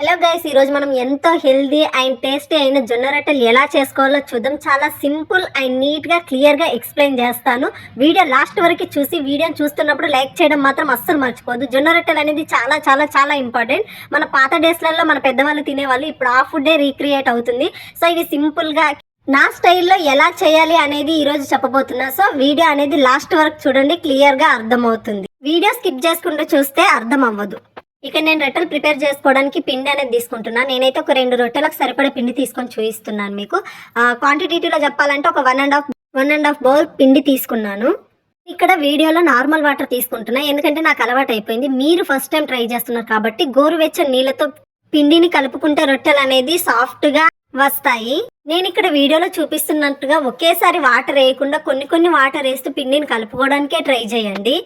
Hello guys ఈరోజు మనం ఎంతో హెల్దీ అండ్ టేస్టీ అయిన జొన్న రొట్టెలు ఎలా చేసుకోవాలో చూద్దాం. చాలా సింపుల్ అండ్ నీట్గా క్లియర్గా ఎక్స్ప్లెయిన్ చేస్తాను. వీడియో లాస్ట్ వరకు చూసి వీడియోని చూస్తున్నప్పుడు లైక్ చేయడం మాత్రం అస్సలు మర్చిపోదు జొన్న రొట్టెలు అనేది చాలా చాలా చాలా ఇంపార్టెంట్. మన పాత డేస్లలో మన పెద్దవాళ్ళు తినేవాళ్ళు ఇప్పుడు ఆ ఫుడ్డే రీక్రియేట్ అవుతుంది. సో ఇది సింపుల్గా నా స్టైల్లో ఎలా చేయాలి అనేది ఈరోజు చెప్పబోతున్నా. సో వీడియో అనేది లాస్ట్ వరకు చూడండి క్లియర్గా అర్థమవుతుంది. వీడియో స్కిప్ చేసుకుంటూ చూస్తే అర్థం అవ్వదు ఇక నేను రొట్టెలు ప్రిపేర్ చేసుకోవడానికి పిండి అనేది తీసుకుంటున్నాను నేనైతే ఒక రెండు రొట్టెలకు సరిపడే పిండి తీసుకొని చూపిస్తున్నాను మీకు. క్వాంటిటీలో చెప్పాలంటే ఒక one and half one and half bowl పిండి తీసుకున్నాను. ఇక్కడ వీడియోలో నార్మల్ వాటర్ తీసుకుంటున్నా. ఎందుకంటే నాకు అలవాటు అయిపోయింది. మీరు ఫస్ట్ టైం ట్రై చేస్తున్నారు కాబట్టి గోరువెచ్చని నీళ్ళతో పిండిని కలుపుకుంటే రొట్టెలు అనేది సాఫ్ట్గా వస్తాయి. నేను ఇక్కడ వీడియోలో చూపిస్తున్నట్టుగా ఒకేసారి వాటర్ వేయకుండా కొన్ని కొన్ని వాటర్ వేస్తూ పిండిని కలుపుకోవడానికే ట్రై చేయండి.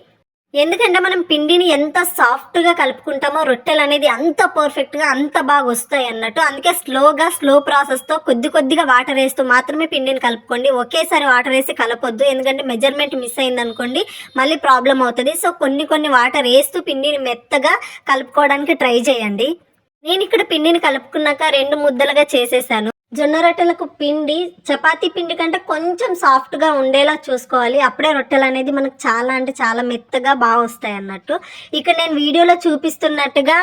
ఎందుకంటే మనం పిండిని ఎంత సాఫ్ట్గా కలుపుకుంటామో రొట్టెలు అనేది అంత పర్ఫెక్ట్గా అంత బాగా వస్తాయి అన్నట్టు. అందుకే స్లోగా స్లో ప్రాసెస్తో కొద్ది కొద్దిగా వాటర్ వేస్తూ మాత్రమే పిండిని కలుపుకోండి. ఒకేసారి వాటర్ వేసి కలపొద్దు. ఎందుకంటే మెజర్మెంట్ మిస్ అయింది అనుకోండి మళ్ళీ ప్రాబ్లం అవుతుంది. సో కొన్ని కొన్ని వాటర్ వేస్తూ పిండిని మెత్తగా కలుపుకోవడానికి ట్రై చేయండి. నేను ఇక్కడ పిండిని కలుపుకున్నాక రెండు ముద్దలుగా చేసేసాను. జొన్న రొట్టెలకు పిండి చపాతీ పిండి కంటే కొంచెం సాఫ్ట్గా ఉండేలా చూసుకోవాలి. అప్పుడే రొట్టెలు అనేది మనకు చాలా అంటే చాలా మెత్తగా బాగా వస్తాయి అన్నట్టు. ఇక్కడ నేను వీడియోలో చూపిస్తున్నట్టుగా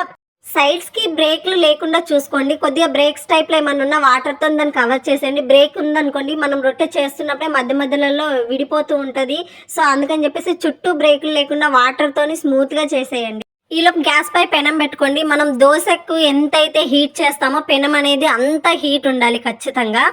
సైడ్స్కి బ్రేక్లు లేకుండా చూసుకోండి. కొద్దిగా బ్రేక్స్ టైప్లో ఉన్నా ఉన్న వాటర్తో దాన్ని కవర్ చేసేయండి. బ్రేక్ ఉందనుకోండి మనం రొట్టె చేస్తున్నప్పుడే మధ్య మధ్యలలో విడిపోతూ ఉంటుంది. సో అందుకని చెప్పేసి చుట్టూ బ్రేక్లు లేకుండా వాటర్ స్మూత్గా స్మూత్గా చేసేయండి. ఈలోపు గ్యాస్ పై పెనం పెట్టుకోండి. మనం దోశకు ఎంతైతే హీట్ చేస్తామో పెనం అనేది అంత హీట్ ఉండాలి ఖచ్చితంగా.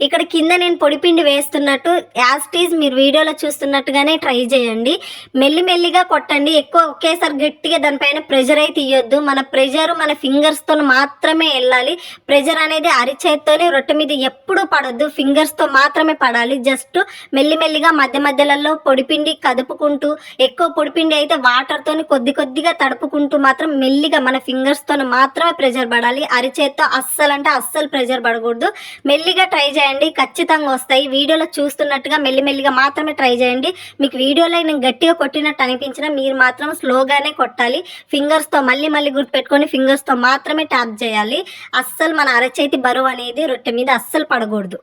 ఇక్కడ కింద నేను పొడిపిండి వేస్తున్నట్టు యాజ్ టీజ్ మీరు వీడియోలో చూస్తున్నట్టుగానే ట్రై చేయండి. మెల్లి మెల్లిగా కొట్టండి. ఎక్కువ ఒకేసారి గట్టిగా దానిపైన ప్రెషర్ అయితే ఇవ్వద్దు మన ప్రెషర్ మన ఫింగర్స్తో మాత్రమే వెళ్ళాలి. ప్రెషర్ అనేది అరిచేత్తోనే రొట్టె మీద ఎప్పుడూ పడద్దు. ఫింగర్స్తో మాత్రమే పడాలి. జస్ట్ మెల్లిమెల్లిగా మధ్య మధ్యలలో పొడిపిండి కదుపుకుంటూ ఎక్కువ పొడిపిండి అయితే వాటర్తోని కొద్ది కొద్దిగా తడుపుకుంటూ మాత్రం మెల్లిగా మన ఫింగర్స్తో మాత్రమే ప్రెషర్ పడాలి. అరిచేత్తో అస్సలు అంటే అస్సలు ప్రెషర్ పడకూడదు. మెల్లిగా ట్రై చేయండి ఖచ్చితంగా వస్తాయి. వీడియోలో చూస్తున్నట్టుగా మెల్లిమెల్లిగా మాత్రమే ట్రై చేయండి. మీకు వీడియోలో నేను గట్టిగా కొట్టినట్టు అనిపించినా మీరు మాత్రం స్లోగానే కొట్టాలి. ఫింగర్స్తో మళ్ళీ మళ్ళీ గుర్తుపెట్టుకొని ఫింగర్స్తో మాత్రమే ట్యాప్ చేయాలి. అస్సలు మన అరచేతి బరువు అనేది రొట్టె మీద అస్సలు పడకూడదు.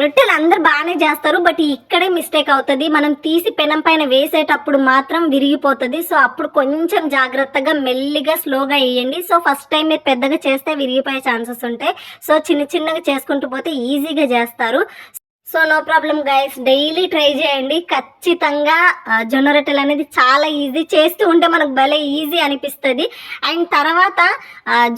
రొట్టెలు అందరు బాగానే చేస్తారు బట్ ఇక్కడే మిస్టేక్ అవుతుంది. మనం తీసి పెనం పైన వేసేటప్పుడు మాత్రం విరిగిపోతుంది. సో అప్పుడు కొంచెం జాగ్రత్తగా మెల్లిగా స్లోగా వేయండి. సో ఫస్ట్ టైం మీరు పెద్దగా చేస్తే విరిగిపోయే ఛాన్సెస్ ఉంటాయి. సో చిన్న చిన్నగా చేసుకుంటూ పోతే ఈజీగా చేస్తారు. So no problem guys daily try చేయండి. ఖచ్చితంగా జొన్న రొట్టెలు అనేది చాలా ఈజీ చేస్తూ ఉంటే మనకు భలే ఈజీ అనిపిస్తుంది. అండ్ తర్వాత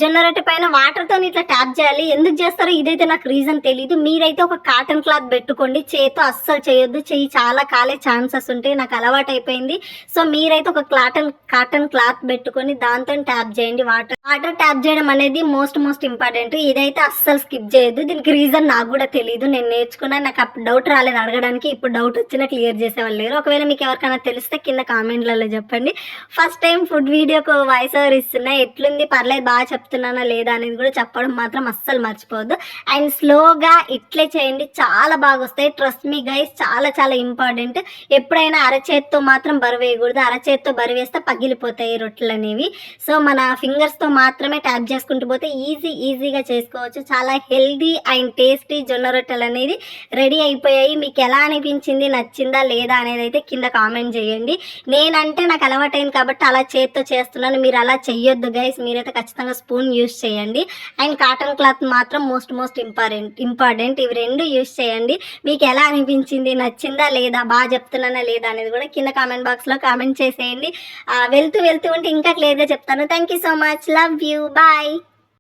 జొన్న రొట్టె పైన వాటర్తో ఇట్లా ట్యాప్ చేయాలి. ఎందుకు చేస్తారో ఇదైతే నాకు రీజన్ తెలియదు మీరైతే ఒక కాటన్ క్లాత్ పెట్టుకోండి. చేతితో అస్సలు చేయొద్దు. చెయ్యి చాలా కాలే ఛాన్సెస్ ఉంటాయి నాకు అలవాటు అయిపోయింది. సో మీరైతే ఒక కాటన్ కాటన్ క్లాత్ పెట్టుకొని దాంతో ట్యాప్ చేయండి. వాటర్ వాటర్ ట్యాప్ చేయడం అనేది మోస్ట్ మోస్ట్ ఇంపార్టెంట్ ఇదైతే అస్సలు స్కిప్ చేయొద్దు. దీనికి రీజన్ నాకు కూడా తెలియదు నేను నేర్చుకున్నా నాకు అప్పుడు డౌట్ రాలేదు. అడగడానికి ఇప్పుడు డౌట్ వచ్చినా క్లియర్ చేసేవాళ్ళు లేరు. ఒకవేళ మీకు ఎవరికైనా తెలిస్తే కింద కామెంట్లలో చెప్పండి. ఫస్ట్ టైం ఫుడ్ వీడియోకు వాయిస్ ఓవర్ ఇస్తున్నా. ఎట్లుంది? పర్లేదు బాగా చెప్తున్నానా లేదా అనేది కూడా చెప్పడం మాత్రం అస్సలు మర్చిపోవద్దు. అండ్ స్లోగా ఇట్లే చేయండి. చాలా బాగా వస్తాయి. ట్రస్ట్ మీ గైస్ చాలా చాలా ఇంపార్టెంట్ ఎప్పుడైనా అరచేత్తో మాత్రం బరువు వేయకూడదు. అరచేత్తో బరువు వేస్తే పగిలిపోతాయి రొట్టెలు అనేవి. సో మన ఫింగర్స్తో మాత్రమే ట్యాప్ చేసుకుంటూ పోతే ఈజీ ఈజీగా చేసుకోవచ్చు. చాలా హెల్దీ అండ్ టేస్టీ జొన్న రొట్టెలు అనేది రెడీ రెడీ అయిపోయాయి. మీకు ఎలా అనిపించింది? నచ్చిందా? లేదా? అనేది అయితే కింద కామెంట్ చేయండి. నేనంటే నాకు అలవాటైంది కాబట్టి అలా చేత్తో చేస్తున్నాను. మీరు అలా చెయ్యొద్దు గైస్ మీరైతే ఖచ్చితంగా స్పూన్ యూస్ చేయండి. అండ్ కాటన్ క్లాత్ మాత్రం మోస్ట్ మోస్ట్ ఇంపార్టెంట్ ఇంపార్టెంట్ ఇవి రెండు యూస్ చేయండి. మీకు ఎలా అనిపించింది? నచ్చిందా? లేదా? బాగా చెప్తున్నానా? లేదా? అనేది కూడా కింద కామెంట్ బాక్స్లో కామెంట్ చేసేయండి. వెళ్తూ వెళ్తూ ఉంటే ఇంకా క్లియర్గా చెప్తాను. Thank you so much love you bye